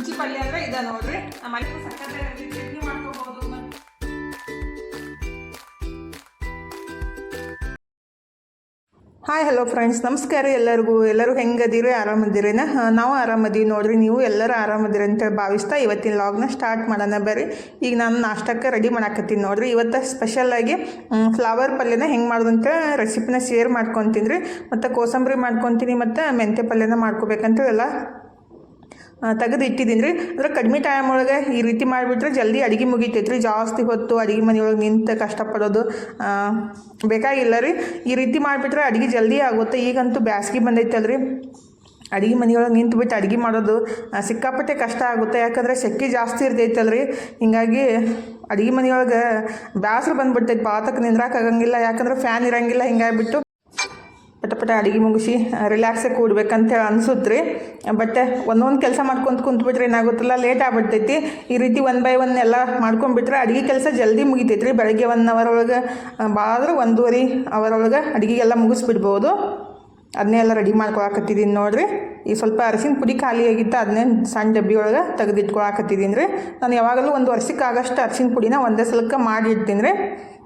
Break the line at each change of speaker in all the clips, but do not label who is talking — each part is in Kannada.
ಹುಂಚಿ ಪಲ್ಯ ಅಂದ್ರೆ ಇದ ನೋಡ್ರಿ ಮನೆ ಸಕ್ಕರೆ ಚಟ್ನಿ ಮಾಡ್ಕೋಬಹುದು ಹಾಯ್ ಹಲೋ ಫ್ರೆಂಡ್ಸ್ ನಮಸ್ಕಾರ ಎಲ್ಲರಿಗೂ. ಎಲ್ಲರೂ ಹೆಂಗದಿರಿ, ಆರಾಮದಿರೇನ? ನಾವು ಆರಾಮದೀವಿ ನೋಡ್ರಿ. ನೀವು ಎಲ್ಲರೂ ಆರಾಮದಿರಿ ಅಂತೇಳಿ ಭಾವಿಸ್ತಾ ಇವತ್ತಿನ ಲಾಗ್ನ ಸ್ಟಾರ್ಟ್ ಮಾಡೋಣ ಬರ್ರಿ. ಈಗ ನಾನು ನಾಷ್ಟಕ್ಕೆ ರೆಡಿ ಮಾಡಾಕತ್ತೀನಿ ನೋಡ್ರಿ. ಇವತ್ತು ಸ್ಪೆಷಲಾಗಿ ಫ್ಲವರ್ ಪಲ್ಯನ ಹೆಂಗೆ ಮಾಡೋದಂತ ರೆಸಿಪಿನ ಶೇರ್ ಮಾಡ್ಕೊತೀನಿ ರೀ. ಮತ್ತು ಕೋಸಂಬರಿ ಮಾಡ್ಕೊತೀನಿ ಮತ್ತು ಮೆಂತ್ಯ ಪಲ್ಯನ ಮಾಡ್ಕೋಬೇಕಂತ ಎಲ್ಲ ತೆಗೆದು ಇಟ್ಟಿದ್ದೀನಿ ರೀ. ಅಂದ್ರೆ ಕಡಿಮೆ ಟೈಮ್ ಒಳಗೆ ಈ ರೀತಿ ಮಾಡಿಬಿಟ್ರೆ ಜಲ್ದಿ ಅಡುಗೆ ಮುಗಿತೈತೆ ಜಾಸ್ತಿ ಹೊತ್ತು ಅಡುಗೆ ಮನೆಯೊಳಗೆ ನಿಂತು ಕಷ್ಟಪಡೋದು ಬೇಕಾಗಿಲ್ಲ ರೀ. ಈ ರೀತಿ ಮಾಡಿಬಿಟ್ರೆ ಅಡುಗೆ ಜಲ್ದಿ ಆಗುತ್ತೆ. ಈಗಂತೂ ಬ್ಯಾಸ್ಗೆ ಬಂದೈತಲ್ರಿ ಅಡುಗೆ ಮನೆಯೊಳಗೆ ನಿಂತ್ಬಿಟ್ಟು ಅಡುಗೆ ಮಾಡೋದು ಸಿಕ್ಕಾಪಟ್ಟೆ ಕಷ್ಟ ಆಗುತ್ತೆ. ಯಾಕಂದರೆ ಸೆಕೆ ಜಾಸ್ತಿ ಇರ್ತೈತಲ್ರಿ ಹಿಂಗಾಗಿ ಅಡುಗೆ ಮನೆಯೊಳಗೆ ಬ್ಯಾಸ್ರು ಬಂದುಬಿಡ್ತೈತೆ. ಪಾತಕ್ಕೆ ನಿಂದ್ರಾಕಾಗಂಗಿಲ್ಲ ಯಾಕಂದ್ರೆ ಫ್ಯಾನ್ ಇರಂಗಿಲ್ಲ. ಹಿಂಗಾಗ್ಬಿಟ್ಟು ಪಟ ಪಟ ಅಡುಗೆ ಮುಗಿಸಿ ರಿಲ್ಯಾಕ್ಸಾಗಿ ಕೂಡ್ಬೇಕಂತೇಳಿ ಅನ್ಸುತ್ತೆ ರೀ ಬಟ್ ಒಂದೊಂದು ಕೆಲಸ ಮಾಡ್ಕೊಂತ ಕುಂತ್ಬಿಟ್ರೆ ಏನಾಗುತ್ತಲ್ಲ ಲೇಟ್ ಆಗ್ಬಿಡ್ತೈತಿ. ಈ ರೀತಿ ಒನ್ ಬೈ ಒನ್ ಎಲ್ಲ ಮಾಡ್ಕೊಂಡ್ಬಿಟ್ರೆ ಅಡುಗೆ ಕೆಲಸ ಜಲ್ದಿ ಮುಗಿತೈತಿ ರೀ ಬೆಳಗ್ಗೆ ಒನ್ ಅವರ್ ಒಳಗೆ ಭಾಳ ಒಂದೂವರೆ ಅವರ್ ಒಳಗೆ ಅಡುಗೆಗೆಲ್ಲ ಮುಗಿಸ್ಬಿಡ್ಬೋದು. ಅದನ್ನೇ ಎಲ್ಲ ರೆಡಿ ಮಾಡ್ಕೊಳಕತ್ತಿದ್ದೀನಿ ನೋಡಿರಿ. ಈ ಸ್ವಲ್ಪ ಅರಸಿನ ಪುಡಿ ಖಾಲಿ ಆಗಿತ್ತು ಅದನ್ನೇ ಸಣ್ಣ ಡಬ್ಬಿ ಒಳಗೆ ತೆಗೆದಿಟ್ಕೊಳಕತ್ತಿದ್ದೀನಿ ರೀ ನಾನು ಯಾವಾಗಲೂ ಒಂದು ವರ್ಷಕ್ಕೆ ಆಗಷ್ಟು ಅರಸಿನ ಪುಡಿನ ಒಂದೇ ಸಲಕ್ಕೆ ಮಾಡಿ ಇಡ್ತೀನಿ ರೀ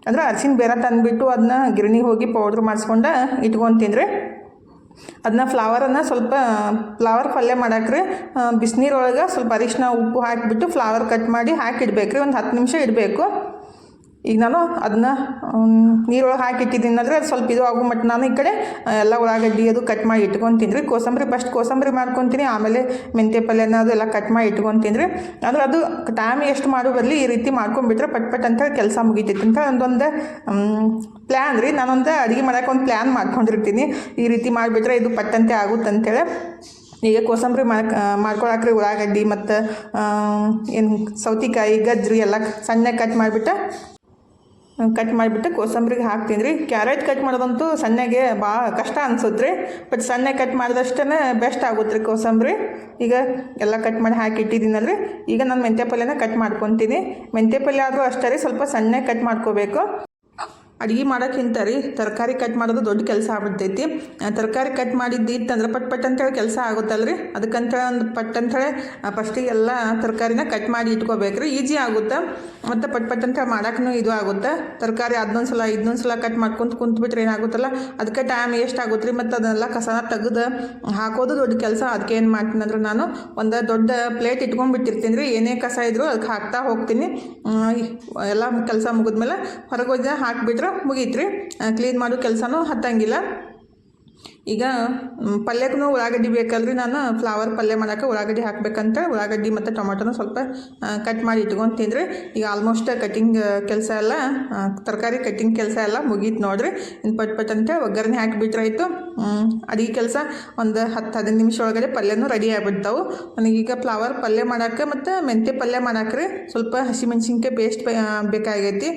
ಅಂದ್ರೆ ಅರಿಶಿನ ಬೇರ ತಂದುಬಿಟ್ಟು ಅದನ್ನ ಗಿರಣಿಗೆ ಹೋಗಿ ಪೌಡ್ರ್ ಮಾಡಿಸ್ಕೊಂಡು ಇಟ್ಕೊಂಡು ತಿಂದರೆ ಅದನ್ನ ಫ್ಲವರನ್ನು ಸ್ವಲ್ಪ ಫ್ಲವರ್ ಪಲ್ಯ ಮಾಡಾಕ್ರಿ. ಬಿಸಿನೀರೊಳಗೆ ಸ್ವಲ್ಪ ಅರಿಶಿನ ಉಪ್ಪು ಹಾಕಿಬಿಟ್ಟು ಫ್ಲವರ್ ಕಟ್ ಮಾಡಿ ಹಾಕಿ ಇಡಬೇಕು ರೀ ಒಂದು ಹತ್ತು ನಿಮಿಷ ಇಡಬೇಕು. ಈಗ ನಾನು ಅದನ್ನ ನೀರೊಳಗೆ ಹಾಕಿ ಇಟ್ಟಿದ್ದೀನಿ ಅಂದರೆ ಅದು ಸ್ವಲ್ಪ ಇದು ಆಗೋ ಮಟ್ಟ ನಾನು ಈ ಕಡೆ ಎಲ್ಲ ಉಳ್ಳಾಗಡ್ಡಿ ಅದು ಕಟ್ ಮಾಡಿ ಇಟ್ಕೊತೀನಿ ರೀ ಕೋಸಂಬರಿ ಫಸ್ಟ್ ಕೋಸಂಬರಿ ಮಾಡ್ಕೊತೀನಿ, ಆಮೇಲೆ ಮೆಂತ್ಯ ಪಲ್ಯನ ಅದು ಎಲ್ಲ ಕಟ್ ಮಾಡಿ ಇಟ್ಕೊಂಡು ರೀ ಅಂದ್ರೆ ಅದು ಟೈಮ್ ಎಷ್ಟು ಮಾಡೋ ಬರಲಿ ಈ ರೀತಿ ಮಾಡ್ಕೊಂಡ್ಬಿಟ್ರೆ ಪಟ್ ಪಟ್ ಅಂತ ಕೆಲಸ ಮುಗಿತೈತಿ ಅಂತ ಒಂದೊಂದು ಪ್ಲ್ಯಾನ್ ರೀ. ನಾನೊಂದು ಅಡುಗೆ ಮಾಡೋಕೆ ಒಂದು ಪ್ಲ್ಯಾನ್ ಮಾಡ್ಕೊಂಡಿರ್ತೀನಿ. ಈ ರೀತಿ ಮಾಡಿಬಿಟ್ರೆ ಇದು ಪಟ್ಟಂತೆ ಆಗುತ್ತೆ ಅಂತೇಳಿ. ಈಗ ಕೋಸಂಬರಿ ಮಾಡ್ ಮಾಡ್ಕೊಳಕ್ರಿ ಉಳ್ಳಾಗಡ್ಡಿ ಮತ್ತು ಏನು ಸೌತಿಕಾಯಿ, ಗಜ್ಜರಿ ಎಲ್ಲ ಸಣ್ಣಗೆ ಕಟ್ ಮಾಡಿಬಿಟ್ಟು ಕಟ್ ಮಾಡಿಬಿಟ್ಟು ಕೋಸಂಬರಿಗೆ ಹಾಕ್ತೀನಿ ರೀ. ಕ್ಯಾರೆಟ್ ಕಟ್ ಮಾಡೋದಂತೂ ಸಣ್ಣಗೆ ಭಾಳ ಕಷ್ಟ ಅನ್ಸುತ್ತೆ ರೀ. ಬಟ್ ಸಣ್ಣ ಕಟ್ ಮಾಡಿದಷ್ಟೇ ಬೆಸ್ಟ್ ಆಗುತ್ತೆ ರೀ ಕೋಸಂಬರಿ. ಈಗ ಎಲ್ಲ ಕಟ್ ಮಾಡಿ ಹಾಕಿ ಇಟ್ಟಿದ್ದೀನಲ್ರಿ ಈಗ ನಾನು ಮೆಂತ್ಯ ಪಲ್ಯನ ಕಟ್ ಮಾಡ್ಕೊತೀನಿ. ಮೆಂತ್ಯ ಪಲ್ಯ ಆದರೂ ಅಷ್ಟೇ ರೀ, ಸ್ವಲ್ಪ ಸಣ್ಣ ಕಟ್ ಮಾಡ್ಕೋಬೇಕು. ಅಡುಗೆ ಮಾಡೋಕ್ಕಿಂತ ರೀ ತರಕಾರಿ ಕಟ್ ಮಾಡೋದು ದೊಡ್ಡ ಕೆಲಸ ಆಗ್ಬಿಡ್ತೈತಿ. ತರಕಾರಿ ಕಟ್ ಮಾಡಿದ್ದು ಇತ್ತಂದ್ರೆ ಪಟ್ ಪಟ್ ಅಂತೇಳಿ ಕೆಲಸ ಆಗುತ್ತಲ್ಲ ರೀ ಅದಕ್ಕಂತೇಳಿ ಒಂದು ಪಟ್ ಅಂತೇಳಿ ಫಸ್ಟಿಗೆ ಎಲ್ಲ ತರಕಾರಿನ ಕಟ್ ಮಾಡಿ ಇಟ್ಕೋಬೇಕು ರೀ ಈಜಿ ಆಗುತ್ತೆ? ಮತ್ತು ಪಟ್ ಪಟ್ ಅಂತೇಳಿ ಮಾಡೋಕ್ಕೂ ಇದು ಆಗುತ್ತೆ? ತರಕಾರಿ ಅದನ್ನೊಂದು ಸಲ ಇದನ್ನೊಂದು ಸಲ ಕಟ್ ಮಾಡ್ಕೊಂತ ಕುಂತ್ಬಿಟ್ರೆ ಏನಾಗುತ್ತಲ್ಲ? ಅದಕ್ಕೆ ಟೈಮ್ ಎಷ್ಟು ಆಗುತ್ತೆ ರೀ ಮತ್ತು ಅದನ್ನೆಲ್ಲ ಕಸನ ತೆಗೆದು ಹಾಕೋದು ದೊಡ್ಡ ಕೆಲಸ. ಅದಕ್ಕೆ ಏನು ಮಾಡ್ತೀನಿ ಅಂದ್ರೆ ನಾನು ಒಂದು ದೊಡ್ಡ ಪ್ಲೇಟ್ ಇಟ್ಕೊಂಡ್ಬಿಟ್ಟಿರ್ತೀನಿ ರೀ. ಏನೇ ಕಸ ಇದ್ರೂ ಅದಕ್ಕೆ ಹಾಕ್ತಾ ಹೋಗ್ತೀನಿ. ಎಲ್ಲ ಕೆಲಸ ಮುಗಿದ್ಮೇಲೆ ಹೊರಗೆ ಹೋಗಿ ಹಾಕಿಬಿಟ್ರೆ ಮುಗೀತು ರೀ ಕ್ಲೀನ್ ಮಾಡೋ ಕೆಲಸನೂ ಹತ್ತಂಗಿಲ್ಲ. ಈಗ ಪಲ್ಯಕ್ಕೂ ಉಳ್ಳಾಗಡ್ಡಿ ಬೇಕಲ್ರಿ ನಾನು. ಫ್ಲವರ್ ಪಲ್ಯ ಮಾಡೋಕೆ ಉಳ್ಳಾಗಡ್ಡಿ ಹಾಕ್ಬೇಕಂತ ಉಳ್ಳಾಗಡ್ಡಿ ಮತ್ತು ಟೊಮೆಟೊನ ಸ್ವಲ್ಪ ಕಟ್ ಮಾಡಿ ಇಟ್ಕೊಂಡು ರೀ ಈಗ ಆಲ್ಮೋಸ್ಟ್ ಕಟಿಂಗ್ ಕೆಲಸ ಎಲ್ಲ ತರಕಾರಿ ಕಟ್ಟಿಂಗ್ ಕೆಲಸ ಎಲ್ಲ ಮುಗೀತು ನೋಡ್ರಿ. ಇನ್ನು ಪಟ್ ಪಟ್ ಅಂತ ಒಗ್ಗರಣೆ ಹಾಕಿಬಿಟ್ರಾಯ್ತು ಅಡಿಗೆ ಕೆಲಸ ಒಂದು ಹತ್ತು, ಹದಿನೈದು ನಿಮಿಷ ಒಳಗಡೆ ಪಲ್ಯನೂ ರೆಡಿ ಆಗಿಬಿಡ್ತಾವೆ. ನನಗೀಗ ಫ್ಲವರ್ ಪಲ್ಯ ಮಾಡೋಕೆ ಮತ್ತು ಮೆಂತ್ಯ ಪಲ್ಯ ಮಾಡೋಕೆ ರೀ ಸ್ವಲ್ಪ ಹಸಿಮೆಣ್ಸಿನ್ಕಾಯಿ ಪೇಸ್ಟ್ ಬೇಕಾಗೈತಿ.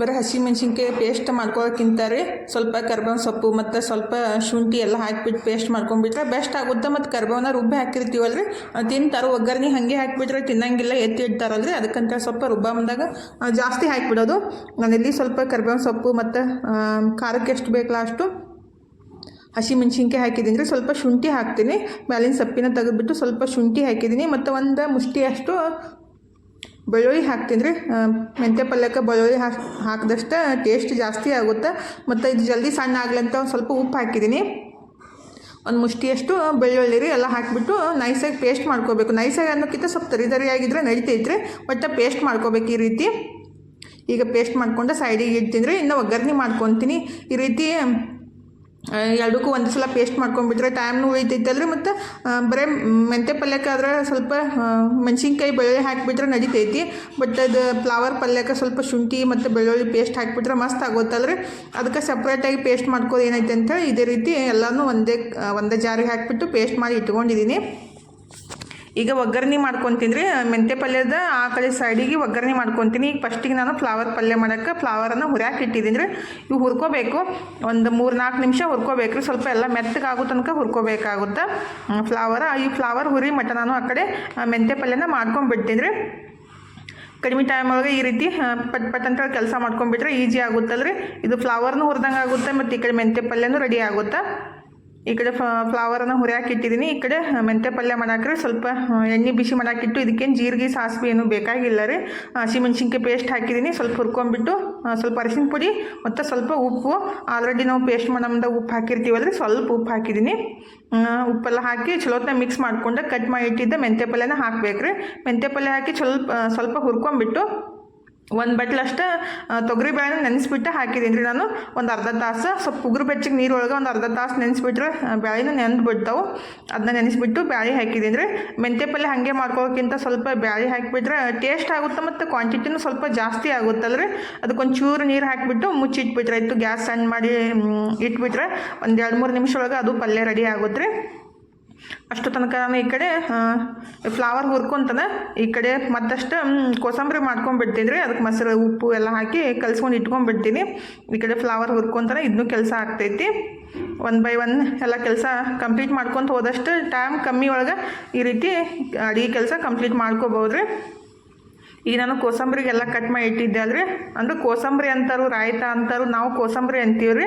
ಬರೀ ಹಸಿಮೆಣ್ಸಿನ್ಕಾಯಿ ಪೇಸ್ಟ್ ಮಾಡ್ಕೊಳಕ್ಕಿಂತ ರೀ. ಸ್ವಲ್ಪ ಕರ್ಬೇವಿನ ಸೊಪ್ಪು ಮತ್ತು ಸ್ವಲ್ಪ ಶುಂಠಿ ಎಲ್ಲ ಹಾಕಿಬಿಟ್ಟು ಪೇಸ್ಟ್ ಮಾಡ್ಕೊಂಡ್ಬಿಟ್ರೆ ಬೆಸ್ಟ್ ಆಗುತ್ತೆ. ಮತ್ತು ಕರ್ಬೇವನ್ನ ರುಬ್ಬಿ ಹಾಕಿರ್ತೀವಲ್ಲ ರೀ ತಿಂತಾರೆ ಒಗ್ಗರಣೆ ಹಾಗೆ ಹಾಕಿಬಿಟ್ರೆ ತಿನ್ನಂಗಿಲ್ಲ, ಎತ್ತಿ ಇಡ್ತಾರಲ್ಲ ರೀ ಅದಕ್ಕಂತ ಸ್ವಲ್ಪ ರುಬ್ಬ ಬಂದಾಗ ಜಾಸ್ತಿ ಹಾಕಿಬಿಡೋದು. ನಾನಿಲ್ಲಿ ಸ್ವಲ್ಪ ಕರ್ಬೇವಿನ ಸೊಪ್ಪು ಮತ್ತು ಖಾರಕ್ಕೆ ಎಷ್ಟು ಬೇಕಲ್ಲ ಅಷ್ಟು ಹಸಿ ಮೆಣಸಿನ್ಕಾಯಿ ಹಾಕಿದ್ದೀನಿ ರೀ. ಸ್ವಲ್ಪ ಶುಂಠಿ ಹಾಕ್ತೀನಿ. ಮ್ಯಾಲಿನ ಸೊಪ್ಪಿನ ತೆಗೆದುಬಿಟ್ಟು ಸ್ವಲ್ಪ ಶುಂಠಿ ಹಾಕಿದ್ದೀನಿ. ಮತ್ತು ಒಂದು ಮುಷ್ಟಿಯಷ್ಟು ಬೆಳ್ಳುಳ್ಳಿ ಹಾಕ್ತೀನಿ ರೀ. ಮೆಂತ್ಯ ಪಲ್ಯಕ್ಕೆ ಬೆಳ್ಳುಳ್ಳಿ ಹಾಕಿ, ಹಾಕಿದಷ್ಟು ಟೇಸ್ಟ್ ಜಾಸ್ತಿ ಆಗುತ್ತೆ. ಮತ್ತು ಇದು ಜಲ್ದಿ ಸಣ್ಣ ಆಗಲಿ ಅಂತ ಒಂದು ಸ್ವಲ್ಪ ಉಪ್ಪು ಹಾಕಿದ್ದೀನಿ. ಒಂದು ಮುಷ್ಟಿಯಷ್ಟು ಬೆಳ್ಳುಳ್ಳಿ ರೀ, ಎಲ್ಲ ಹಾಕಿಬಿಟ್ಟು ನೈಸಾಗಿ ಪೇಸ್ಟ್ ಮಾಡ್ಕೋಬೇಕು. ನೈಸಾಗಿ ಅನ್ನೋಕ್ಕಿಂತ ಸ್ವಲ್ಪ ತರಿ ತರಿಯಾಗಿದ್ದರೆ ನಡಿತೈತ್ರಿ ಒಟ್ಟು ಪೇಸ್ಟ್ ಮಾಡ್ಕೋಬೇಕು ಈ ರೀತಿ. ಈಗ ಪೇಸ್ಟ್ ಮಾಡ್ಕೊಂಡು ಸೈಡಿಗೆ ಇಡ್ತೀನಿ ರೀ, ಇನ್ನು ಒಗ್ಗರಣೆ ಮಾಡ್ಕೊತೀನಿ. ಈ ರೀತಿ ಎರಡಕ್ಕೂ ಒಂದು ಸಲ ಪೇಸ್ಟ್ ಮಾಡ್ಕೊಂಡ್ಬಿಟ್ರೆ ಟೈಮ್ನು ಉಳಿತೈತಲ್ರಿ ಮತ್ತು ಬರೀ ಮೆಂತ್ಯ ಪಲ್ಯಕ್ಕೆ ಆದ್ರೆ ಸ್ವಲ್ಪ ಮೆಣಸಿನ್ಕಾಯಿ ಬೆಳ್ಳುಳ್ಳಿ ಹಾಕಿಬಿಟ್ರೆ ನಡಿತೈತಿ ಬಟ್ ಅದು ಫ್ಲವರ್ ಪಲ್ಯಕ್ಕೆ ಸ್ವಲ್ಪ ಶುಂಠಿ ಮತ್ತು ಬೆಳ್ಳುಳ್ಳಿ ಪೇಸ್ಟ್ ಹಾಕಿಬಿಟ್ರೆ ಮಸ್ತ್ ಆಗುತ್ತಲ್ರಿ. ಅದಕ್ಕೆ ಸಪ್ರೇಟಾಗಿ ಪೇಸ್ಟ್ ಮಾಡ್ಕೋದು ಏನೈತೆ ಅಂತೇಳಿ ಇದೇ ರೀತಿ ಎಲ್ಲನೂ ಒಂದೇ ಒಂದೇ ಜಾರಿಗೆ ಹಾಕಿಬಿಟ್ಟು ಪೇಸ್ಟ್ ಮಾಡಿ ಇಟ್ಕೊಂಡಿದ್ದೀನಿ ಈಗ ಒಗ್ಗರಣೆ ಮಾಡ್ಕೊತೀನಿ ರೀ ಮೆಂತ್ಯ ಪಲ್ಯದ ಆ ಕಡೆ ಸೈಡಿಗೆ ಒಗ್ಗರಣೆ ಮಾಡ್ಕೊತೀನಿ. ಈಗ ಫಸ್ಟಿಗೆ ನಾನು ಫ್ಲವರ್ ಪಲ್ಯ ಮಾಡೋಕ್ಕೆ ಫ್ಲವರನ್ನು ಹುರ್ಯಾಕೆ ಇಟ್ಟಿದ್ದೀನಿ ರೀ ಇವು ಹುರ್ಕೋಬೇಕು. ಒಂದು ಮೂರು ನಾಲ್ಕು ನಿಮಿಷ ಹುರ್ಕೋಬೇಕು. ರೀ ಸ್ವಲ್ಪ ಎಲ್ಲ ಮೆತ್ತಗಾಗೋ ತನಕ ಹುರ್ಕೋಬೇಕಾಗುತ್ತೆ. ಫ್ಲವರ್ ಈ ಫ್ಲವರ್ ಹುರಿ ಮಟ್ಟ ನಾನು ಆ ಕಡೆ ಮೆಂತೆ ಪಲ್ಯನ ಮಾಡ್ಕೊಂಡ್ಬಿಡ್ತೀನಿ ರೀ ಕಡಿಮೆ ಟೈಮ್ ಒಳಗೆ ಈ ರೀತಿ ಪಟ್ ಪಟ್ ಅಂತ ಕೆಲಸ ಮಾಡ್ಕೊಂಡ್ಬಿಟ್ರೆ ಈಜಿ ರೀ ಇದು ಫ್ಲವರ್ನು ಹುರಿದಂಗೆ ಆಗುತ್ತೆ ಮತ್ತು ಈ ಕಡೆ ಮೆಂತೆ ಪಲ್ಯನೂ ರೆಡಿ ಆಗುತ್ತೆ. ಈ ಕಡೆ ಫ್ಲವರನ್ನು ಹುರಿಯಾಕಿಟ್ಟಿದ್ದೀನಿ ಈ ಕಡೆ ಮೆಂತೆ ಪಲ್ಯ ಮಾಡಾಕ್ರಿ ಸ್ವಲ್ಪ ಎಣ್ಣೆ ಬಿಸಿ ಮಾಡಾಕಿಟ್ಟು ಇದಕ್ಕೇನು ಜೀರಿಗೆ, ಸಾಸಿವೆ ಏನು ಬೇಕಾಗಿಲ್ಲ ರೀ. ಹಸಿಮೆಣ್ಸಿನ್ಕಾಯಿ ಪೇಸ್ಟ್ ಹಾಕಿದ್ದೀನಿ ಸ್ವಲ್ಪ ಹುರ್ಕೊಂಡ್ಬಿಟ್ಟು ಸ್ವಲ್ಪ ಅರಿಶಿನ ಪುಡಿ ಮತ್ತು ಸ್ವಲ್ಪ ಉಪ್ಪು. ಆಲ್ರೆಡಿ ನಾವು ಪೇಸ್ಟ್ ಮಾಡಮ್ದ ಉಪ್ಪು ಹಾಕಿರ್ತೀವಲ್ಲ ರೀ ಸ್ವಲ್ಪ ಉಪ್ಪು ಹಾಕಿದ್ದೀನಿ ಉಪ್ಪೆಲ್ಲ ಹಾಕಿ ಚಲೋತ್ನ ಮಿಕ್ಸ್ ಮಾಡಿಕೊಂಡು ಕಟ್ ಮಾಡಿ ಇಟ್ಟಿದ್ದ ಮೆಂತ್ಯ ಪಲ್ಯನ ಹಾಕ್ಬೇಕು ರೀ ಮೆಂತ್ಯ ಪಲ್ಯ ಹಾಕಿ ಸ್ವಲ್ಪ ಸ್ವಲ್ಪ ಹುರ್ಕೊಂಡ್ಬಿಟ್ಟು ಒಂದು ಬಟ್ಲಷ್ಟು ತೊಗರಿ ಬೇಳೆನ ನೆನೆಸ್ಬಿಟ್ಟು ಹಾಕಿದ್ದೀನಿ ರೀ ನಾನು. ಒಂದು ಅರ್ಧ ತಾಸು, ಸ್ವಲ್ಪ ಉಗುರು ಬೆಚ್ಚಿಗೆ ನೀರೊಳಗೆ ಒಂದು ಅರ್ಧ ತಾಸು ನೆನೆಸ್ಬಿಟ್ರೆ ಬ್ಯಾಳಿನ ನೆನೆದು ಬಿಡ್ತಾವೆ ಅದನ್ನ ನೆನೆಸ್ಬಿಟ್ಟು ಬ್ಯಾಳಿ ಹಾಕಿದ್ದೀನಿ ರೀ ಮೆಂತ್ಯ ಪಲ್ಯ ಹಾಗೆ ಮಾಡ್ಕೋಕ್ಕಿಂತ ಸ್ವಲ್ಪ ಬ್ಯಾಳಿ ಹಾಕಿಬಿಟ್ರೆ ಟೇಸ್ಟ್ ಆಗುತ್ತೆ ಮತ್ತು ಕ್ವಾಂಟಿಟಿನೂ ಸ್ವಲ್ಪ ಜಾಸ್ತಿ ಆಗುತ್ತಲ್ಲ ರೀ ಅದಕ್ಕೊಂಚೂರು ನೀರು ಹಾಕಿಬಿಟ್ಟು ಮುಚ್ಚಿಟ್ಬಿಟ್ರೆ, ಆಯಿತು ಗ್ಯಾಸ್ ಸಣ್ಣ ಮಾಡಿ ಇಟ್ಬಿಟ್ರೆ, ಒಂದು ಎರಡು ಮೂರು ನಿಮಿಷ ಒಳಗೆ ಅದು ಪಲ್ಯ ರೆಡಿ ಆಗುತ್ತೆ ರೀ ಅಷ್ಟು ತನಕ ನಾನು ಈ ಕಡೆ ಫ್ಲವರ್ ಹುರ್ಕೊಂತನ ಈ ಕಡೆ ಮತ್ತಷ್ಟು ಕೋಸಂಬರಿ ಮಾಡ್ಕೊಂಡ್ಬಿಡ್ತೀನಿ ರೀ ಅದಕ್ಕೆ ಮೊಸರು, ಉಪ್ಪು ಎಲ್ಲ ಹಾಕಿ ಕಲ್ಸ್ಕೊಂಡು ಇಟ್ಕೊಂಡ್ಬಿಡ್ತೀನಿ. ಈ ಕಡೆ ಫ್ಲವರ್ ಹುರ್ಕೊಂತಾನೆ ಇದನ್ನೂ ಕೆಲಸ ಆಗ್ತೈತಿ. ಒನ್ ಬೈ ಒನ್ ಎಲ್ಲ ಕೆಲಸ ಕಂಪ್ಲೀಟ್ ಮಾಡ್ಕೊತ ಹೋದಷ್ಟು ಟೈಮ್ ಕಮ್ಮಿ ಒಳಗೆ ಈ ರೀತಿ ಅಡುಗೆ ಕೆಲಸ ಕಂಪ್ಲೀಟ್ ಮಾಡ್ಕೋಬೋದು ರೀ ಈಗ ನಾನು ಕೋಸಂಬರಿಗೆಲ್ಲ ಕಟ್ ಮಾಡಿ ಇಟ್ಟಿದ್ದೆ ಅಲ್ರಿ. ಅಂದ್ರೆ ಕೋಸಂಬರಿ ಅಂತಾರು, ರಾಯ್ತಾ ಅಂತಾರು, ನಾವು ಕೋಸಂಬರಿ ಅಂತೀವಿ ರೀ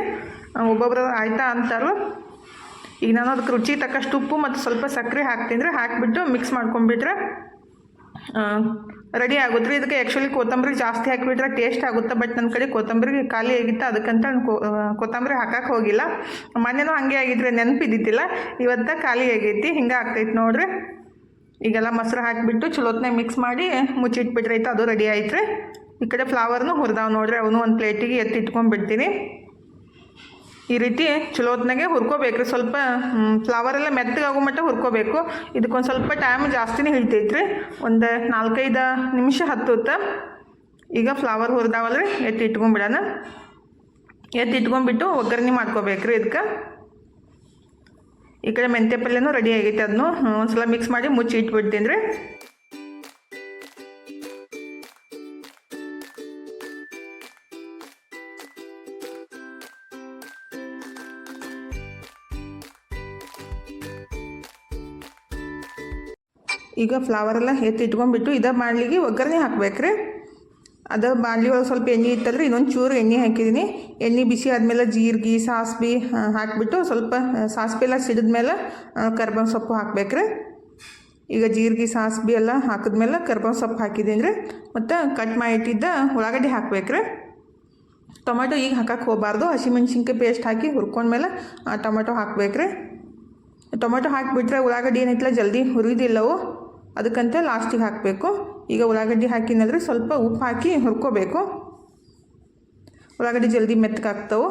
ಒಬ್ಬೊಬ್ರು ರಾಯ್ತಾ ಅಂತಾರು. ಈಗ ನಾನು ಅದಕ್ಕೆ ರುಚಿ ತಕ್ಕಷ್ಟು ಉಪ್ಪು ಮತ್ತು ಸ್ವಲ್ಪ ಸಕ್ಕರೆ ಹಾಕ್ತೀನಿ ಹಾಕಿಬಿಟ್ಟು ಮಿಕ್ಸ್ ಮಾಡ್ಕೊಂಡ್ಬಿಟ್ರೆ ರೆಡಿ ಆಗುತ್ತೆ. ರೀ, ಇದಕ್ಕೆ ಆ್ಯಕ್ಚುಲಿ ಕೊತ್ತಂಬರಿ ಜಾಸ್ತಿ ಹಾಕಿಬಿಟ್ರೆ ಟೇಸ್ಟ್ ಆಗುತ್ತೆ ಬಟ್ ನನ್ನ ಕಡೆ ಕೊತ್ತಂಬರಿ ಖಾಲಿ ಆಗಿತ್ತು ಅದಕ್ಕಂತ ಕೊತ್ತಂಬರಿ ಹಾಕಕ್ಕೆ ಹೋಗಿಲ್ಲ. ಮೊನ್ನೆನೂ ಹಾಗೆ ಆಗಿದ್ರೆ ನೆನಪಿದ್ದಿದ್ದಿಲ್ಲ, ಇವತ್ತ ಖಾಲಿ ಆಗೈತಿ, ಹಿಂಗೆ ಆಗ್ತೈತೆ ನೋಡ್ರಿ. ಈಗೆಲ್ಲ ಮೊಸರು ಹಾಕಿಬಿಟ್ಟು ಚಲೋತ್ನೇ ಮಿಕ್ಸ್ ಮಾಡಿ ಮುಚ್ಚಿಟ್ಬಿಟ್ರೆ ಐತೆ ಅದು ರೆಡಿ ಆಯ್ತು ರೀ. ಈ ಕಡೆ ಫ್ಲವರ್ನು ಹುರಿದಾವ್ ನೋಡ್ರಿ, ಅವನು ಒಂದು ಪ್ಲೇಟಿಗೆ ಎತ್ತಿ ಇಟ್ಕೊಂಡ್ಬಿಡ್ತೀನಿ. ಈ ರೀತಿ ಚಲೋತ್ನಾಗೆ ಹುರ್ಕೋಬೇಕು ರೀ. ಸ್ವಲ್ಪ ಫ್ಲವರ್ ಎಲ್ಲ ಮೆತ್ತಗೆ ಆಗೋ ಮಟ್ಟ ಹುರ್ಕೋಬೇಕು. ಇದಕ್ಕೊಂದು ಸ್ವಲ್ಪ ಟೈಮ್ ಜಾಸ್ತಿನೇ ಹಿಡಿತೈತೆ ರೀ ಒಂದು ನಾಲ್ಕೈದು ನಿಮಿಷ ಹತ್ತುತ್ತ. ಈಗ ಫ್ಲವರ್ ಹುರಿದಾವಲ್ಲ ರೀ ಎತ್ತಿ ಇಟ್ಕೊಂಡ್ಬಿಡೋಣ ಎತ್ತಿ ಇಟ್ಕೊಂಬಿಟ್ಟು ಒಗ್ಗರಣೆ ಮಾಡ್ಕೋಬೇಕು ರೀ ಇದಕ್ಕೆ ಈ ಕಡೆ ಮೆಂತ್ಯ ಪಲ್ಯನೂ ರೆಡಿ ಆಗೈತೆ ಅದನ್ನು ಒಂದ್ಸಲ ಮಿಕ್ಸ್ ಮಾಡಿ ಮುಚ್ಚಿ ಇಟ್ಬಿಡ್ತೀನಿ ರೀ. ಈಗ ಫ್ಲವರೆಲ್ಲ ಎತ್ತಿ ಇಟ್ಕೊಂಡ್ಬಿಟ್ಟು ಇದ ಬಾಣಲಿಗೆ ಒಗ್ಗರಣೆ ಹಾಕ್ಬೇಕ್ರಿ. ಅದು ಬಾಣಲಿ ಒಳಗೆ ಸ್ವಲ್ಪ ಎಣ್ಣೆ ಇತ್ತಲ್ರಿ, ಇನ್ನೊಂದು ಚೂರು ಎಣ್ಣೆ ಹಾಕಿದ್ದೀನಿ ಎಣ್ಣೆ ಬಿಸಿ ಆದಮೇಲೆ ಜೀರಿಗೆ ಸಾಸ್ಬಿ ಹಾಕಿಬಿಟ್ಟು ಸ್ವಲ್ಪ ಸಾಸ್ಬಿ ಎಲ್ಲ ಸಿಡಿದ್ಮೇಲೆ ಕರ್ಬೇವಿನ ಸೊಪ್ಪು ಹಾಕ್ಬೇಕ್ರಿ. ಈಗ ಜೀರಿಗೆ ಸಾಸ್ಬಿ ಎಲ್ಲ ಹಾಕಿದ್ಮೇಲೆ ಕರ್ಬೇವಿನ ಸೊಪ್ಪು ಹಾಕಿದ್ದೀನಿ ರೀ. ಮತ್ತು ಕಟ್ ಮಾಡಿಟ್ಟಿದ್ದ ಉಳ್ಳಾಗಡ್ಡಿ ಹಾಕ್ಬೇಕ್ರಿ. ಟೊಮೆಟೊ ಈಗ ಹಾಕಕ್ಕೆ ಹೋಗಬಾರ್ದು, ಹಸಿಮೆಣ್ಸಿನ್ಕಾಯಿ ಪೇಸ್ಟ್ ಹಾಕಿ ಹುರ್ಕೊಂಡ್ಮೇಲೆ ಟೊಮೆಟೊ ಹಾಕ್ಬೇಕ್ರಿ. ಟೊಮೆಟೊ ಹಾಕಿಬಿಟ್ರೆ ಉಳ್ಳಾಗಡ್ಡಿ ಏನೈತಿಲ್ಲ ಜಲ್ದಿ ಹುರಿದಿಲ್ಲವು. ಅದಕ್ಕಂತ ಲಾಸ್ಟಿಗೆ ಹಾಕಬೇಕು. ಈಗ ಉಳ್ಳಾಗಡ್ಡಿ ಹಾಕಿನಂದ್ರೆ ಸ್ವಲ್ಪ ಉಪ್ಪು ಹಾಕಿ ಹುರ್ಕೋಬೇಕು. ಉಳ್ಳಾಗಡ್ಡಿ ಜಲ್ದಿ ಮೆತ್ತಗಾಗ್ತವೆ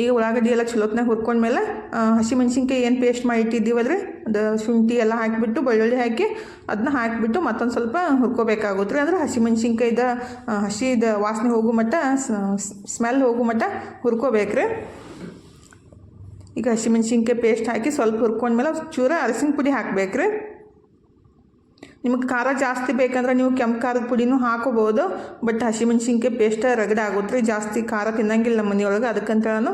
ಈಗ ಉಳ್ಳಾಗಡ್ಡಿ ಎಲ್ಲ ಚಲೋತ್ನಾಗ ಹುರ್ಕೊಂಡ್ಮೇಲೆ ಹಸಿಮೆಣ್ಸಿನ್ಕಾಯಿ ಏನು ಪೇಸ್ಟ್ ಮಾಡಿ ಇಟ್ಟಿದ್ದೀವಲ್ರಿ ಅದು ಶುಂಠಿ ಎಲ್ಲ ಹಾಕಿಬಿಟ್ಟು, ಬೆಳ್ಳುಳ್ಳಿ ಹಾಕಿ ಅದನ್ನ ಹಾಕಿಬಿಟ್ಟು ಮತ್ತೊಂದು ಸ್ವಲ್ಪ ಹುರ್ಕೋಬೇಕಾಗುತ್ತೆ. ರೀ ಅಂದರೆ ಹಸಿಮೆಣ್ಸಿನ್ಕಾಯ್ದ ಹಸಿದ ವಾಸನೆ ಹೋಗೋ ಮಟ್ಟ ಸ್ಮೆಲ್ ಹೋಗೋ ಮಟ್ಟ ಹುರ್ಕೋಬೇಕ್ರಿ. ಈಗ ಹಸಿಮೆಣ್ಸಿನ್ಕಾಯಿ ಪೇಸ್ಟ್ ಹಾಕಿ ಸ್ವಲ್ಪ ಹುರ್ಕೊಂಡ್ಮೇಲೆ ಚೂರ ಅರಸಿನ ಪುಡಿ ಹಾಕ್ಬೇಕ್ರಿ. ನಿಮಗೆ ಖಾರ ಜಾಸ್ತಿ ಬೇಕಂದ್ರೆ ನೀವು ಕೆಂಪು ಖಾರದ ಪುಡಿನೂ ಹಾಕೋಬೋದು. ಬಟ್ ಹಸಿಮೆಣ್ಸಿನ್ಕಾಯಿ ಪೇಸ್ಟ್ ರಗಡ ಆಗುತ್ತೆ ರೀ ಜಾಸ್ತಿ ಖಾರ ತಿನ್ನಂಗಿಲ್ಲ ನಮ್ಮ ಮನೆಯೊಳಗೆ. ಅದಕ್ಕಂತ ನಾನು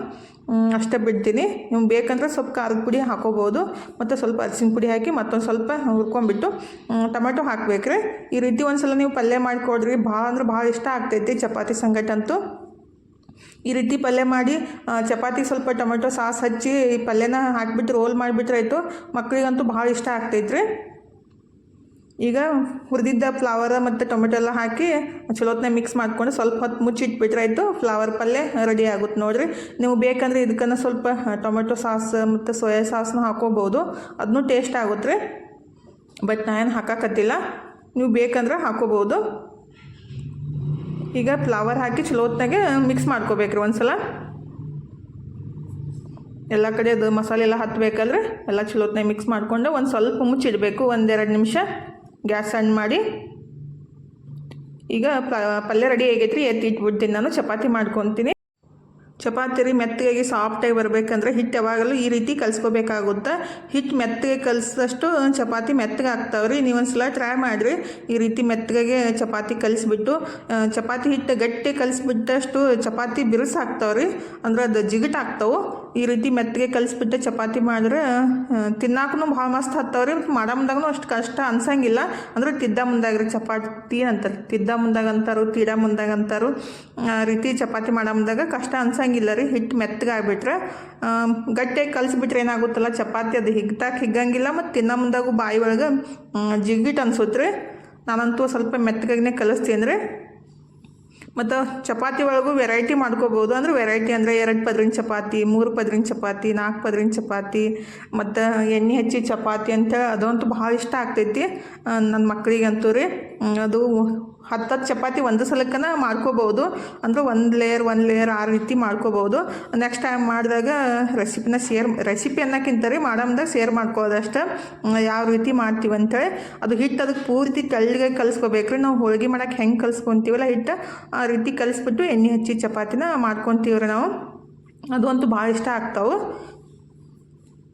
ಅಷ್ಟೇ ಬಿಡ್ತೀನಿ. ನೀವು ಬೇಕಂದ್ರೆ ಸ್ವಲ್ಪ ಖಾರದ ಪುಡಿ ಹಾಕೋಬೋದು. ಮತ್ತು ಸ್ವಲ್ಪ ಅರಿಶಿನ ಪುಡಿ ಹಾಕಿ ಮತ್ತೊಂದು ಸ್ವಲ್ಪ ಹುರ್ಕೊಂಬಿಟ್ಟು ಟೊಮೆಟೊ ಹಾಕ್ಬೇಕ್ರಿ. ಈ ರೀತಿ ಒಂದ್ಸಲ ನೀವು ಪಲ್ಯ ಮಾಡಿಕೊಡ್ರಿ. ಭಾಳ ಅಂದ್ರೆ ಭಾಳ ಇಷ್ಟ ಆಗ್ತೈತಿ ಚಪಾತಿ ಸಂಗಟಂತೂ ಈ ರೀತಿ ಪಲ್ಯ ಮಾಡಿ ಚಪಾತಿ ಸ್ವಲ್ಪ ಟೊಮೆಟೊ ಸಾಸ್ ಹಚ್ಚಿ ಈ ಪಲ್ಯನ ಹಾಕಿಬಿಟ್ಟು ರೋಲ್ ಮಾಡಿಬಿಟ್ರೆ ಆಯಿತು. ಮಕ್ಕಳಿಗಂತೂ ಭಾಳ ಇಷ್ಟ ಆಗ್ತೈತ್ರಿ. ಈಗ ಹುರಿದಿದ್ದ ಫ್ಲವರ್ ಮತ್ತು ಟೊಮೆಟೊ ಎಲ್ಲ ಹಾಕಿ ಚಲೋತ್ನ ಮಿಕ್ಸ್ ಮಾಡ್ಕೊಂಡು ಸ್ವಲ್ಪ ಹೊತ್ತು ಮುಚ್ಚಿಟ್ಬಿಟ್ರೆ ಆಯಿತು ಫ್ಲವರ್ ಪಲ್ಯ ರೆಡಿ ಆಗುತ್ತೆ ನೋಡಿರಿ. ನೀವು ಬೇಕಂದರೆ ಇದಕ್ಕನ್ನು ಸ್ವಲ್ಪ ಟೊಮೆಟೊ ಸಾಸ್ ಮತ್ತು ಸೋಯಾ ಸಾಸ್ನ ಹಾಕೋಬೋದು. ಅದನ್ನೂ ಟೇಸ್ಟ್ ಆಗುತ್ತೆ ರೀ. ಬಟ್ ನಾನು ಹಾಕಕತ್ತಿಲ್ಲ. ನೀವು ಬೇಕಂದ್ರೆ ಹಾಕೋಬೋದು. ಈಗ ಫ್ಲವರ್ ಹಾಕಿ ಚಲೋತ್ನಾಗೆ ಮಿಕ್ಸ್ ಮಾಡ್ಕೋಬೇಕ್ರಿ ಒಂದ್ಸಲ. ಎಲ್ಲ ಕಡೆ ಅದು ಮಸಾಲೆ ಎಲ್ಲ ಹತ್ತಬೇಕಲ್ರಿ ಎಲ್ಲ ಚಲೋತ್ನಾಗ ಮಿಕ್ಸ್ ಮಾಡಿಕೊಂಡು ಒಂದು ಸ್ವಲ್ಪ ಮುಚ್ಚಿಡಬೇಕು ಒಂದೆರಡು ನಿಮಿಷ. ಗ್ಯಾಸ್ ಆನ್ ಮಾಡಿ. ಈಗ ಪಲ್ಯ ರೆಡಿ ಆಗೈತ್ರಿ, ಎತ್ತಿ ಇಟ್ಬಿಡ್ತೀನಿ ನಾನು, ಚಪಾತಿ ಮಾಡ್ಕೊತೀನಿ. ಚಪಾತಿ ರೀ ಮೆತ್ತಗಾಗಿ ಸಾಫ್ಟಾಗಿ ಬರಬೇಕಂದ್ರೆ ಹಿಟ್ಟು ಯಾವಾಗಲೂ ಈ ರೀತಿ ಕಲಿಸ್ಕೋಬೇಕಾಗುತ್ತೆ. ಹಿಟ್ಟು ಮೆತ್ತಗೆ ಕಲಿಸಿದಷ್ಟು ಚಪಾತಿ ಮೆತ್ತಗೆ ಆಗ್ತಾವೆ ರೀ ನೀವು ಒಂದ್ಸಲ ಟ್ರೈ ಮಾಡಿರಿ. ಈ ರೀತಿ ಮೆತ್ತಗೆ ಚಪಾತಿ ಕಲಿಸ್ಬಿಟ್ಟು ಚಪಾತಿ ಹಿಟ್ಟು ಗಟ್ಟಿ ಕಲಿಸ್ಬಿಟ್ಟಷ್ಟು ಚಪಾತಿ ಬಿರುಸು ಆಗ್ತಾವೆ ರೀ ಅಂದ್ರೆ ಅದು ಜಿಗಟ್ ಆಗ್ತಾವೆ ಈ ರೀತಿ ಮೆತ್ತಗೆ ಕಲಿಸ್ಬಿಟ್ಟು ಚಪಾತಿ ಮಾಡಿದ್ರೆ ತಿನ್ನಾಕೂ ಭಾಳ ಮಸ್ತ್ ಹತ್ತವ್ರಿ. ಮಾಡ ಮುಂದಾಗೂ ಅಷ್ಟು ಕಷ್ಟ ಅನ್ಸಂಗಿಲ್ಲ. ಅಂದ್ರೆ ತಿದ್ದ ಮುಂದಾಗ್ರಿ ಚಪಾತಿ ಅಂತಾರೆ. ತಿದ್ದ ಮುಂದಾಗ ಅಂತಾರು ತೀಡ ಮುಂದಾಗ ಅಂತಾರು ಆ, ರೀತಿ ಚಪಾತಿ ಮಾಡ ಮುಂದಾಗ ಕಷ್ಟ ಅನ್ಸಂಗಿಲ್ಲ ರೀ. ಹಿಟ್ಟು ಮೆತ್ತಗೆ ಆಗ್ಬಿಟ್ರೆ ಗಟ್ಟಿಯಾಗಿ ಕಲಿಸ್ಬಿಟ್ರೆ ಏನಾಗುತ್ತಲ್ಲ, ಚಪಾತಿ ಅದು ಹಿಗ್ತಾಕ ಹಿಗ್ಗಂಗಿಲ್ಲ ಮತ್ತು ತಿನ್ನ ಮುಂದಾಗೂ ಬಾಯಿ ಒಳಗೆ ಜಿಗ್ಗಿಟ್ಟು ಅನ್ಸುತ್ತೆ ರೀ ನಾನಂತೂ ಸ್ವಲ್ಪ ಮೆತ್ತಗಾಗಿನೇ ಕಲಿಸ್ತೀನಿ ರೀ ಮತ್ತು ಚಪಾತಿ ಒಳಗೂ ವೆರೈಟಿ ಮಾಡ್ಕೋಬೋದು. ಅಂದ್ರೆ ವೆರೈಟಿ ಅಂದರೆ ಎರಡು ಪದ್ರಿನ ಚಪಾತಿ, ಮೂರು ಪದ್ರಿನ ಚಪಾತಿ ನಾಲ್ಕು ಪದ್ರಿನ ಚಪಾತಿ, ಮತ್ತು ಎಣ್ಣೆ ಹಚ್ಚಿ ಚಪಾತಿ ಅಂತ ಅದಂತೂ ಭಾಳ ಇಷ್ಟ ಆಗ್ತೈತಿ. ನನ್ನ ಮಕ್ಕಳಿಗಂತೂ ರೀ. ಅದು ಹತ್ತತ್ತು ಚಪಾತಿ ಒಂದು ಸಲಕ್ಕನ ಮಾಡ್ಕೋಬೋದು. ಅಂದ್ರೆ ಒಂದು ಲೇಯರ್ ಒಂದು ಲೇಯರ್ ಆ ರೀತಿ ಮಾಡ್ಕೋಬೋದು. ನೆಕ್ಸ್ಟ್ ಟೈಮ್ ಮಾಡಿದಾಗ ರೆಸಿಪಿನ ಶೇರ್ ರೆಸಿಪಿ ಅನ್ನೋಕ್ಕಿಂತ ರೀ ಮಾಡಮ್ದಾಗ ಶೇರ್ ಮಾಡ್ಕೋದಷ್ಟು ಯಾವ ರೀತಿ ಮಾಡ್ತೀವಿ ಅಂತೇಳಿ. ಅದು ಹಿಟ್ಟು ಅದಕ್ಕೆ ಪೂರ್ತಿ ತೆಳ್ಳಗೆ ಕಲಿಸ್ಕೋಬೇಕು ರೀ ನಾವು ಹೋಳಿಗೆ ಮಾಡಕ್ಕೆ ಹೆಂಗೆ ಕಲಿಸ್ಕೊತೀವಲ್ಲ ಹಿಟ್ಟು ಆ ರೀತಿ ಕಲಿಸ್ಬಿಟ್ಟು ಎಣ್ಣೆ ಹಚ್ಚಿ ಚಪಾತಿನ ಮಾಡ್ಕೊತೀವಿ ರೀ ನಾವು ಅದಂತೂ ಭಾಳ ಇಷ್ಟ ಆಗ್ತಾವೆ.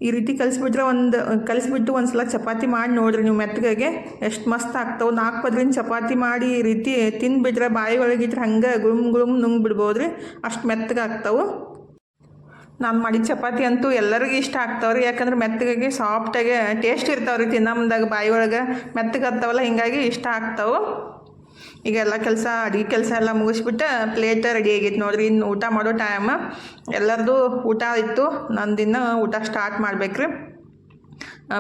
ಈ ರೀತಿ ಕಲಿಸ್ಬಿಟ್ರೆ ಒಂದು, ಕಲಿಸ್ಬಿಟ್ಟು ಒಂದು ಸಲ ಚಪಾತಿ ಮಾಡಿ ನೋಡ್ರಿ ನೀವು ಮೆತ್ತಗೆ ಎಷ್ಟು ಮಸ್ತ್ ಆಗ್ತಾವೆ. ನಾಲ್ಕು ಪದ್ರಿನ ಚಪಾತಿ ಮಾಡಿ ಈ ರೀತಿ ತಿಂದುಬಿಟ್ರೆ ಬಾಯಿ ಒಳಗಿಟ್ರೆ ಹಂಗೆ ಗುಳುಮ್ ಗುಳುಮ್ ನುಂಗ್ ಬಿಡ್ಬೋದು ಅಷ್ಟು ಮೆತ್ತಗೆ ಆಗ್ತಾವೆ. ನಾನು ಮಾಡಿದ ಚಪಾತಿ ಅಂತೂ ಎಲ್ಲರಿಗೂ ಇಷ್ಟ ಆಗ್ತಾವ್ರಿ. ಯಾಕಂದ್ರೆ ಮೆತ್ತಗಾಗಿ ಸಾಫ್ಟಾಗೆ ಟೇಸ್ಟ್ ಇರ್ತಾವ್ರಿ ತಿನ್ನಮ್ದಾಗ ಮುಂದಾಗ ಬಾಯಿ ಒಳಗೆ. ಮೆತ್ತಗೆ ಆಗ್ತಾವಲ್ಲ, ಹಿಂಗಾಗಿ ಇಷ್ಟ ಆಗ್ತಾವೆ. ಈಗ ಎಲ್ಲ ಕೆಲಸ, ಅಡುಗೆ ಕೆಲಸ ಎಲ್ಲ ಮುಗಿಸ್ಬಿಟ್ಟು ಪ್ಲೇಟ್ ರೆಡಿ ಆಗೈತೆ ನೋಡ್ರಿ. ಇನ್ನು ಊಟ ಮಾಡೋ ಟೈಮ್ ಎಲ್ಲರದು ಊಟ ಇತ್ತು. ನಂದಿನ ಊಟ ಸ್ಟಾರ್ಟ್ ಮಾಡ್ಬೇಕ್ರಿ.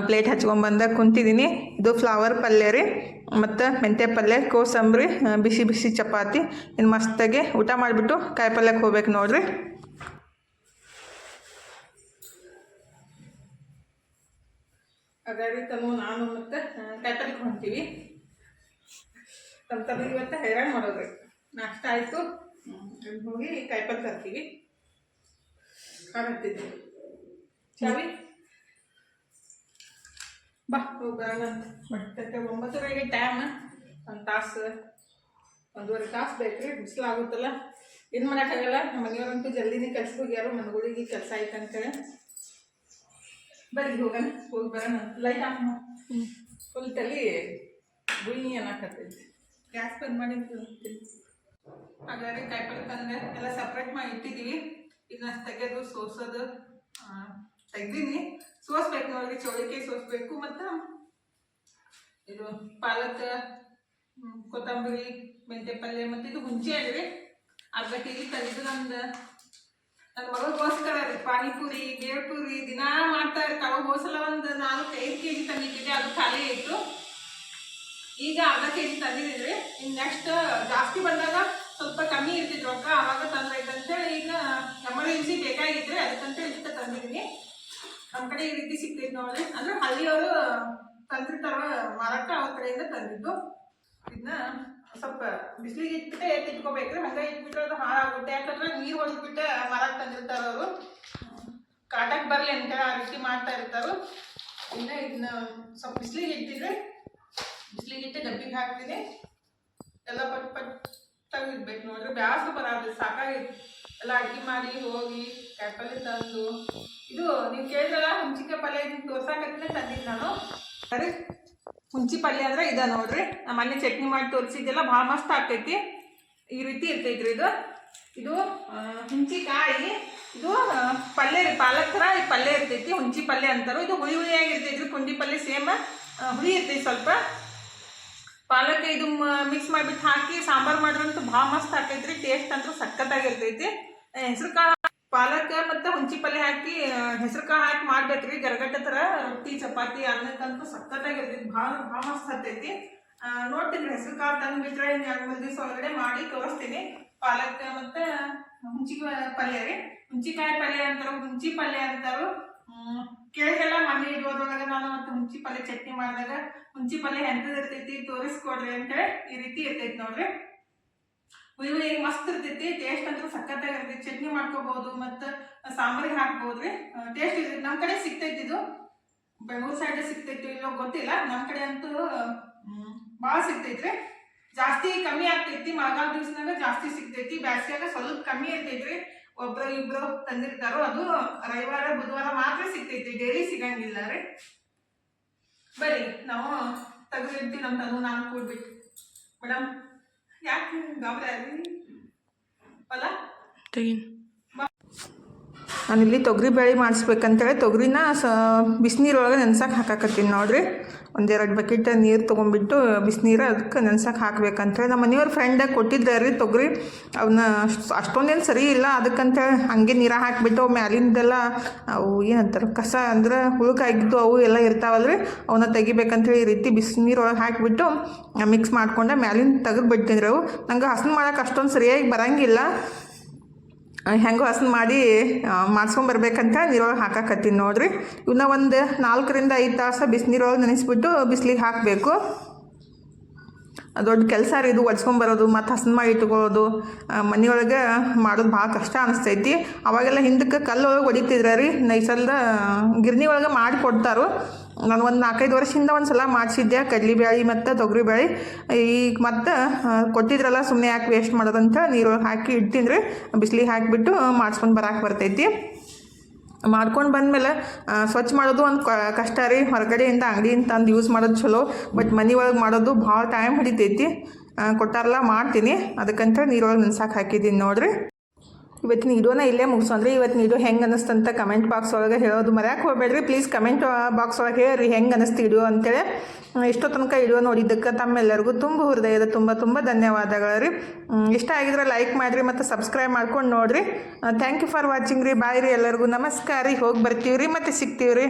ಪ್ಲೇಟ್ ಹಚ್ಕೊಂಬಂದ ಕುಂತಿದ್ದೀನಿ ಇದು ಫ್ಲವರ್ ಪಲ್ಯ ರೀ. ಮತ್ತು ಮೆಂತ್ಯ ಪಲ್ಯ, ಕೋಸಂಬರಿ ಬಿಸಿ ಬಿಸಿ ಚಪಾತಿ. ಇನ್ನು ಮಸ್ತಾಗಿ ಊಟ ಮಾಡಿಬಿಟ್ಟು ಕಾಯಿ ಪಲ್ಯಕ್ಕೆ ಹೋಗ್ಬೇಕು ನೋಡ್ರಿ. ಹಾಗಾಗಿ ತಮ್ಮ ನಾನು ಮತ್ತು ಕಾಯಿ ಹೊಂತೀವಿ ತಮ್ಮ ಇವತ್ತು ಹೈರಾಣ ಮಾಡೋದ್ರಿ ನಾಷ್ಟ ಆಯಿತು. ಹೋಗಿ ಕಾಯಿಪಲ್ಲೆ ತರ್ತೀವಿ. ಖಾರ ಹತ್ತಿದ್ವಿ ಚಾವಿ? ಬಾ. ಹೋಗಲ್ಲ ಬಟ್ಟೆ ಒಂಬತ್ತುವರೆಗೆ ಟೈಮ್ ಒಂದು ತಾಸು ಒಂದೂವರೆ ತಾಸು ಬೇಕು ರೀ ಬಿಸಿಲಾಗುತ್ತಲ್ಲ ಏನು ಮಾಡೋಕ್ಕಾಗಲ್ಲ ನಮ್ಮ ಮನೆಯವ್ರಂತೂ ಜಲ್ದಿನೇ ಕೆಲ್ಸಕ್ಕೆ ಹೋಗ್ಯಾರು. ಮನೆಗಳಿಗೆ ಕೆಲಸ ಆಯ್ತು ಅಂತೇಳಿ ಬರ್ರಿ ಹೋಗೋಣ. ಹೋಗಿ ಬರೋಣ. ಲೈಟ್ ಆಫ್ ಫುಲ್ ತಲೆ ಗುಯಿ ಅನ್ನಕತ್ತೈತಿ. ಗ್ಯಾಸ್ ಬಂದ್ ಮಾಡಿ ಅಂತೀನಿ. ಹಾಗಾದ್ರೆ ಕಾಯಿಪಲ್ಲೆ ತಂದೆ ಎಲ್ಲ ಸಪ್ರೇಟ್ ಮಾಡಿ ಇಟ್ಟಿದ್ದೀವಿ ಇದನ್ನ ತೆಗೆದು, ಸೋಸೋದು ತೆಗ್ದೀನಿ. ಸೋಸ್ಬೇಕು ನೋಡಿ ಚೌಳಿಕಾಯಿ ಸೋಸ್ಬೇಕು. ಮತ್ತು ಇದು ಪಾಲಕ್ ಕೊತ್ತಂಬರಿ ಮೆಂತೆ ಪಲ್ಯ ಮತ್ತು ಇದು ಹುಂಚೆ ಹೇಳಿ ಅರ್ಧ ಕೆ ಜಿ ತಂದಿದ್ದು ನಂದು ನನ್ನ ಮಗಳಿಗೋಸ್ಕರ ರೀ. ಪಾನಿಪುರಿ ಗೇರ್ಪುರಿ ದಿನಾ ಮಾಡ್ತಾ ಇರ್ತಾವ ಹೋಸಲ ಒಂದು ನಾಲ್ಕು ಐದು ಕೆ ಜಿ ತಂದಿದ್ದೆ ಅದು ಖಾಲಿ ಆಯಿತು. ಈಗ ಅರ್ಧ ಕೆ ಜಿ ತಂದಿದ್ದೀವಿ ಇನ್ನು ನೆಕ್ಸ್ಟ್ ಜಾಸ್ತಿ ಬಂದಾಗ ಸ್ವಲ್ಪ ಕಮ್ಮಿ ಇರ್ತಿದ್ರು ರೊಕ್ಕ, ಆವಾಗ ಹೇಳಿ ಈಗ ಎಮರ್ಜೆನ್ಸಿ ಬೇಕಾಗಿದ್ರೆ ಅದಕ್ಕಂತೇಳಿ ಇಷ್ಟ ತಂದಿದ್ದೀನಿ. ನಮ್ಮ ಕಡೆ ಈ ರೀತಿ ಸಿಗ್ತೈತೆ ನೋಡ್ರಿ. ಅಂದ್ರೆ ಹಳ್ಳಿಯವರು ತಂದಿರ್ತಾರ ಮಾರಾಟ ಅವ್ರ ಕಡೆಯಿಂದ ತಂದಿದ್ದು. ಇದನ್ನ ಸ್ವಲ್ಪ ಬಿಸಿಲಿಗೆ ಇಟ್ಬಿಟ್ಟೆ ಎತ್ತಿಟ್ಕೋಬೇಕ್ರಿ ಹಂಗ ಇಟ್ಬಿಟ್ರೆ ಅದು ಹಾಳಾಗುತ್ತೆ. ಯಾಕಂದ್ರೆ ನೀರು ಹೊಡೆದ್ಬಿಟ್ಟೆ ಮಾರಾಟ ತಂದಿರ್ತಾರ ಅವರು. ಕಾಟಕ್ಕೆ ಬರಲಿ ಅಂತೇಳಿ ಆ ರೀತಿ ಮಾಡ್ತಾ ಇರ್ತಾರ. ಇನ್ನ ಇದನ್ನ ಸ್ವಲ್ಪ ಬಿಸಿಲಿಗೆ ಇಟ್ಟಿದ್ರೆ ಬಿಸಿಲಿಗೆ ಇಟ್ಟು ಡಬ್ಬಿಗೆ ಹಾಕ್ತೀನಿ. ಎಲ್ಲ ಪಟ್ ಪಟ್ಟಾಗಿ ಇರ್ಬೇಕು ನೋಡ್ರಿ. ಬ್ಯಾಸು ಬರೋದು ಸಾಕಾಗಿತ್ತು ಎಲ್ಲ ಅಡ್ಗೆ ಮಾಡಿ ಹೋಗಿ ಕಾಯಿಪಲ್ಲೆ ತಂದು. ಇದು ನೀವು ಕೇಳಿದ್ರಲ್ಲ ಹುಂಚಿಕಾಯಿ ಪಲ್ಯ ತೋರ್ಸಾಕತ್ತಲೇ ತಂದಿದ್ದು ನಾನು. ಅದೇ ಹುಂಚಿ ಪಲ್ಯ ಅಂದ್ರೆ ಇದ ನೋಡ್ರಿ. ನಮ್ಮಲ್ಲಿ ಚಟ್ನಿ ಮಾಡಿ ತೋರಿಸಿದ್ದೆಲ್ಲ ಭಾಳ ಮಸ್ತ್ ಆಗ್ತೈತಿ. ಈ ರೀತಿ ಇರ್ತೈತ್ರಿ ಇದು. ಇದು ಹುಂಚಿಕಾಯಿ ಇದು ಪಲ್ಯ ಪಾಲಕ್ ಥರ ಈ ಪಲ್ಯ ಇರ್ತೈತಿ. ಹುಂಚಿ ಪಲ್ಯ ಅಂತಾರೆ. ಇದು ಹುಳಿ ಹುಳಿಯಾಗಿ ಇರ್ತೈತ್ರಿ ಪುಂಡಿ ಪಲ್ಯ ಸೇಮ್ ಹುಳಿ ಇರ್ತೈತಿ ಸ್ವಲ್ಪ. ಪಾಲಕ್ ಇದು ಮಿಕ್ಸ್ ಮಾಡಿಬಿಟ್ಟು ಹಾಕಿ ಸಾಂಬಾರು ಮಾಡಿದ್ರಂತೂ ಭಾಳ ಮಸ್ತ್ ಹಾಕೈತ್ರಿ ಟೇಸ್ಟ್ ಅಂತೂ ಸಖತ್ತಾಗಿರ್ತೈತಿ. ಹೆಸರು ಕಾಳು ಪಾಲಕ್ ಮತ್ತು ಹುಂಚಿ ಪಲ್ಯ ಹಾಕಿ ಹೆಸರು ಕಾಳು ಹಾಕಿ ಮಾಡ್ಬೇಕ್ರಿ. ಗರಗಟ್ಟ ಥರ ರೊಟ್ಟಿ, ಚಪಾತಿ ಅನ್ನಕ್ಕಂತೂ ಸಖತ್ತಾಗಿರ್ತೈತಿ. ಭಾಳ ಭಾಳ ಮಸ್ತ್ ಹತ್ತೈತಿ ನೋಡ್ತೀನಿ ಹೆಸರು ಕಾಳು ತಂದ್ಬಿಟ್ರೆ ಇನ್ನು ಎರಡು ಮೂರು ದಿವಸ ಒಳಗಡೆ ಮಾಡಿ ತೋರಿಸ್ತೀನಿ. ಪಾಲಕ್ ಮತ್ತು ಹುಂಚಿ ಪಲ್ಯ ರೀ. ಹುಂಚಿಕಾಯಿ ಪಲ್ಯ ಅಂತಾರು ಹುಂಚಿ ಪಲ್ಯ ಅಂತಾರು. ಕೇಳಿದೆಲ್ಲ ಮನೆ ಇರೋದ್ರೊಳಗೆ ನಾನು ಮತ್ತೆ ಹುಂಚಿ ಪಲ್ಯ ಚಟ್ನಿ ಮಾಡಿದಾಗ ಹುಂಚಿ ಪಲ್ಯ ಇರ್ತೈತಿ ತೋರಿಸ್ಕೊಡ್ರಿ ಅಂತೇಳಿ ಈ ರೀತಿ ಇರ್ತೈತಿ ನೋಡ್ರಿ. ಹುಯಿ ಮಸ್ತ್ ಇರ್ತೈತಿ ಟೇಸ್ಟ್ ಅಂತೂ ಸಕ್ಕತ್ತಾಗಿ ಇರ್ತೈತಿ. ಚಟ್ನಿ ಮಾಡ್ಕೋಬಹುದು ಮತ್ತು ಸಾಂಬಾರಿಗೆ ಹಾಕ್ಬೋದ್ರಿ. ಟೇಸ್ಟ್ ಇರ್ತೈತಿ. ನಮ್ಮ ಕಡೆ ಸಿಗ್ತೈತಿ ಇದು. ಬೆಂಗಳೂರು ಸೈಡ್ ಸಿಗ್ತೈತಿ ಇಲ್ಲೋ ಗೊತ್ತಿಲ್ಲ. ನಮ್ಮ ಕಡೆ ಅಂತೂ ಭಾಳ ಸಿಗ್ತೈತ್ರಿ. ಜಾಸ್ತಿ ಕಮ್ಮಿ ಆಗ್ತೈತಿ. ಮಳೆಗಾಲ ದಿವ್ಸನಾಗ ಜಾಸ್ತಿ ಸಿಗ್ತೈತಿ. ಬ್ಯಾಸ್ಗ್ಯಾಗ ಸ್ವಲ್ಪ ಕಮ್ಮಿ ಇರ್ತೈತ್ರಿ. ಒಬ್ರು ಇಬ್ರು ತಂದಿರ್ತಾರೋ ಅದು ರವಿವಾರ, ಬುಧವಾರ ಮಾತ್ರ ಸಿಗ್ತೈತಿ. ಡೈಲಿ ಸಿಗಂಗಿಲ್ಲ ರೀ. ಬರ್ರಿ ನಾವು ತೆಗೆದಿರ್ತೀವಿ ನಮ್ಮ ತನು ನಾನು ಕೂಡ್ಬಿಟ್ಟು. ಮೇಡಮ್ ಯಾಕೆ ಗಾಬರಿ ಆದ್ರಿ ಅಲ್ಲ?
ತೆಗಿನ್.
ನಾನಿಲ್ಲಿ ತೊಗರಿ ಬೇಳೆ ಮಾಡಿಸ್ಬೇಕಂತೇಳಿ ತೊಗರಿನ ಸ, ಬಿಸಿನೀರೊಳಗೆ ನೆನ್ಸಕ್ಕೆ ಹಾಕಾಕತ್ತೀನಿ ನೋಡ್ರಿ. ಒಂದೆರಡು ಬಕೆಟ್ ನೀರು ತೊಗೊಂಡ್ಬಿಟ್ಟು ಬಿಸಿನೀರು ಅದಕ್ಕೆ ನೆನ್ಸಕ್ಕೆ ಹಾಕ್ಬೇಕಂತೇಳಿ ನಮ್ಮ ಮನೆಯವ್ರ ಫ್ರೆಂಡಾಗ ಕೊಟ್ಟಿದ್ದೆ ರೀ ತೊಗರಿ. ಅವನ್ನ ಅಷ್ಟೊಂದೇನು ಸರಿ ಇಲ್ಲ. ಅದಕ್ಕಂತೇಳಿ ಹಾಗೆ ನೀರು ಹಾಕಿಬಿಟ್ಟು ಮ್ಯಾಲಿಂದೆಲ್ಲ ಅವು ಏನಂತಾರೆ ಕಸ ಅಂದ್ರೆ ಹುಳುಕಾಗಿದ್ದು ಅವು ಎಲ್ಲ ಇರ್ತಾವಲ್ರಿ. ಅವನ್ನ ತೆಗಿಬೇಕಂತೇಳಿ ಈ ರೀತಿ ಬಿಸಿನೀರೊಳಗೆ ಹಾಕಿಬಿಟ್ಟು ಮಿಕ್ಸ್ ಮಾಡ್ಕೊಂಡೆ ಮ್ಯಾಲಿಂದ ತೆಗೆದು ಬಿಡ್ತೀನಿ ರೀ ಅವು. ನಂಗೆ ಹಸನ್ ಮಾಡೋಕೆ ಅಷ್ಟೊಂದು ಸರಿಯಾಗಿ ಬರಂಗಿಲ್ಲ. ಹೆಂಗೋ ಹಸನ್ ಮಾಡಿ ಮಾಡ್ಸ್ಕೊಂಬರ್ಬೇಕಂತ ನೀರೊಳಗೆ ಹಾಕಾಕತ್ತೀನಿ ನೋಡಿರಿ. ಇವನ್ನ ಒಂದು ನಾಲ್ಕರಿಂದ ಐದು ತಾಸು ಬಿಸಿನೀರೊಳಗೆ ನೆನೆಸ್ಬಿಟ್ಟು ಬಿಸಿಲಿಗೆ ಹಾಕಬೇಕು. ದೊಡ್ಡ ಕೆಲಸ ರೀ ಇದು, ಒಡ್ಸ್ಕೊಂಬರೋದು, ಮತ್ತು ಹಸನ್ ಮಾಡಿ ಇಟ್ಕೊಳ್ಳೋದು. ಮನೆಯೊಳಗೆ ಮಾಡೋದು ಭಾಳ ಕಷ್ಟ ಅನಿಸ್ತೈತಿ. ಅವಾಗೆಲ್ಲ ಹಿಂದಕ್ಕೆ ಕಲ್ಲೊಳಗೆ ಹೊಡಿತಿದ್ರ ರೀ ನೈಸಲ್ದ ಗಿರ್ನಿ ಒಳಗೆ ಮಾಡಿ ಕೊಡ್ತಾರೋ. ನಾನು ಒಂದು ನಾಲ್ಕೈದು ವರ್ಷದಿಂದ ಒಂದು ಸಲ ಮಾಡಿಸಿದ್ದೆ ಕಡ್ಲಿಬೇಳೆ ಮತ್ತು ತೊಗರಿಬೇಳೆ ಈಗ ಮತ್ತು ಕೊಟ್ಟಿದ್ರಲ್ಲ ಸುಮ್ಮನೆ ಯಾಕೆ ವೇಸ್ಟ್ ಮಾಡೋದಂತ ನೀರೊಳಗೆ ಹಾಕಿ ಇಡ್ತೀನಿ ರೀ ಬಿಸಿಲಿಗೆ ಹಾಕಿಬಿಟ್ಟು ಮಾಡಿಸ್ಕೊಂಡು ಬರಕ್ಕೆ ಬರ್ತೈತಿ. ಮಾಡ್ಕೊಂಡು ಬಂದಮೇಲೆ ಸ್ವಚ್ಛ ಮಾಡೋದು ಒಂದು ಕಷ್ಟ ರೀ. ಹೊರಗಡೆಯಿಂದ ಅಂಗಡಿಯಿಂದ ತಂದು ಯೂಸ್ ಮಾಡೋದು ಚಲೋ, ಬಟ್ ಮನೆ ಒಳಗೆ ಮಾಡೋದು ಭಾಳ ಟೈಮ್ ಹಿಡಿತೈತಿ. ಕೊಟ್ಟಾರಲ್ಲ, ಮಾಡ್ತೀನಿ. ಅದಕ್ಕಂತ ನೀರೊಳಗೆ ನೆನ್ಸಾಕೆ ಹಾಕಿದ್ದೀನಿ ನೋಡ್ರಿ. ಇವತ್ತಿನ ವಿಡಿಯೋನ ಇಲ್ಲೇ ಮುಗಿಸೋನ್ರಿ ಇವತ್ತಿನ ವಿಡಿಯೋ ಹೆಂಗೆ ಅನ್ನಿಸ್ತಂತ ಕಮೆಂಟ್ ಬಾಕ್ಸ್ ಒಳಗೆ ಹೇಳೋದು ಮರ್ಯಾಕೆ ಹೋಗಬೇಡ್ರಿ. ಪ್ಲೀಸ್ ಕಮೆಂಟ್ ಬಾಕ್ಸ್ ಒಳಗೆ ಹೇಳ್ರಿ ಹೆಂಗೆ ಅನ್ನಿಸ್ತು ವಿಡಿಯೋ ಅಂತೇಳಿ. ಇಷ್ಟೋ ತನಕ ವಿಡಿಯೋ ನೋಡಿದ್ದಕ್ಕೆ ತಮ್ಮೆಲ್ಲರಿಗೂ ತುಂಬ ಹೃದಯದ ತುಂಬ ತುಂಬ ಧನ್ಯವಾದಗಳು ರೀ ಇಷ್ಟ ಆಗಿದ್ರೆ ಲೈಕ್ ಮಾಡಿರಿ ಮತ್ತು ಸಬ್ಸ್ಕ್ರೈಬ್ ಮಾಡ್ಕೊಂಡು ನೋಡಿರಿ. ಥ್ಯಾಂಕ್ ಯು ಫಾರ್ ವಾಚಿಂಗ್ ರೀ. ಬಾಯ್ ರೀ ಎಲ್ಲರಿಗೂ. ನಮಸ್ಕಾರ ರೀ. ಹೋಗಿ ಬರ್ತೀವಿ ರೀ ಮತ್ತು ಸಿಗ್ತೀವಿ ರೀ